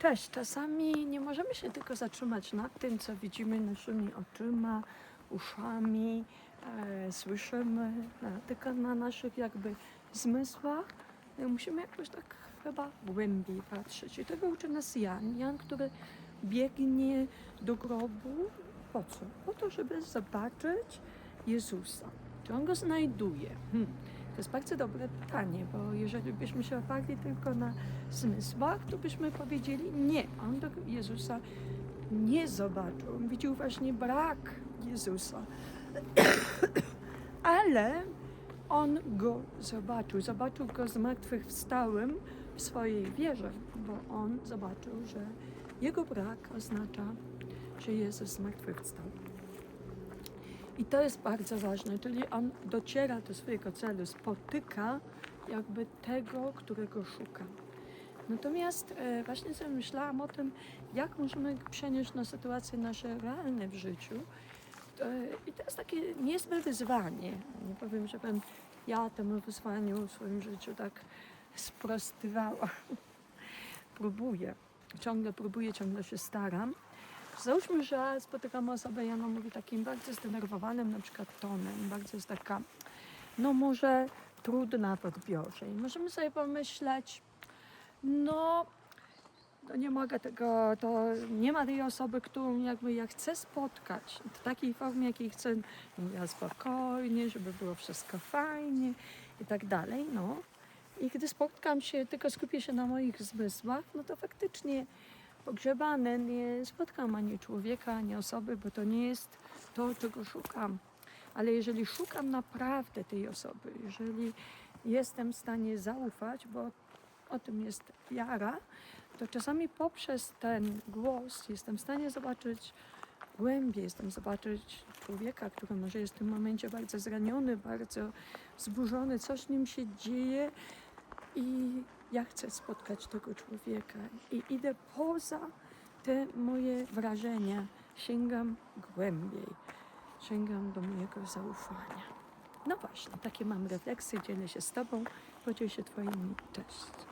Cześć, czasami nie możemy się tylko zatrzymać nad tym, co widzimy naszymi oczyma, uszami, e, słyszymy, tylko na naszych jakby zmysłach. E, Musimy jakoś tak chyba głębiej patrzeć. I tego uczy nas Jan. Jan, który biegnie do grobu. Po co? Po to, żeby zobaczyć Jezusa. Czy on go znajduje? Hmm. To jest bardzo dobre pytanie, bo jeżeli byśmy się oparli tylko na zmysłach, to byśmy powiedzieli nie, on do Jezusa nie zobaczył. On widział właśnie brak Jezusa. Ale on go zobaczył. Zobaczył go zmartwychwstałym w swojej wierze, bo on zobaczył, że jego brak oznacza, że Jezus zmartwychwstał. I to jest bardzo ważne, czyli on dociera do swojego celu, spotyka jakby tego, którego szuka. Natomiast e, właśnie sobie myślałam o tym, jak możemy przenieść na sytuacje nasze realne w życiu. I to jest takie niezłe wyzwanie. Nie powiem, żebym ja temu wyzwaniu w swoim życiu tak sprostywała. próbuję. Ciągle próbuję, ciągle się staram. Załóżmy, że spotykam osobę, ja mówi takim bardzo zdenerwowanym na przykład tonem, bardzo jest taka, no może trudna w odbiorze. I możemy sobie pomyśleć, no, no nie mogę tego, to nie ma tej osoby, którą jakby ja chcę spotkać w takiej formie, jakiej chcę, ja spokojnie, żeby było wszystko fajnie i tak dalej, no. I gdy spotkam się, tylko skupię się na moich zmysłach, no to faktycznie pogrzebane nie spotkam ani człowieka, ani osoby, bo to nie jest to, czego szukam. Ale jeżeli szukam naprawdę tej osoby, jeżeli jestem w stanie zaufać, bo o tym jest wiara, to czasami poprzez ten głos jestem w stanie zobaczyć głębiej, jestem zobaczyć człowieka, który może jest w tym momencie bardzo zraniony, bardzo zburzony, coś nim się dzieje i ja chcę spotkać tego człowieka i idę poza te moje wrażenia, sięgam głębiej, sięgam do mojego zaufania. No właśnie, takie mam refleksje, dzielę się z Tobą, podziel się Twoimi. Cześć.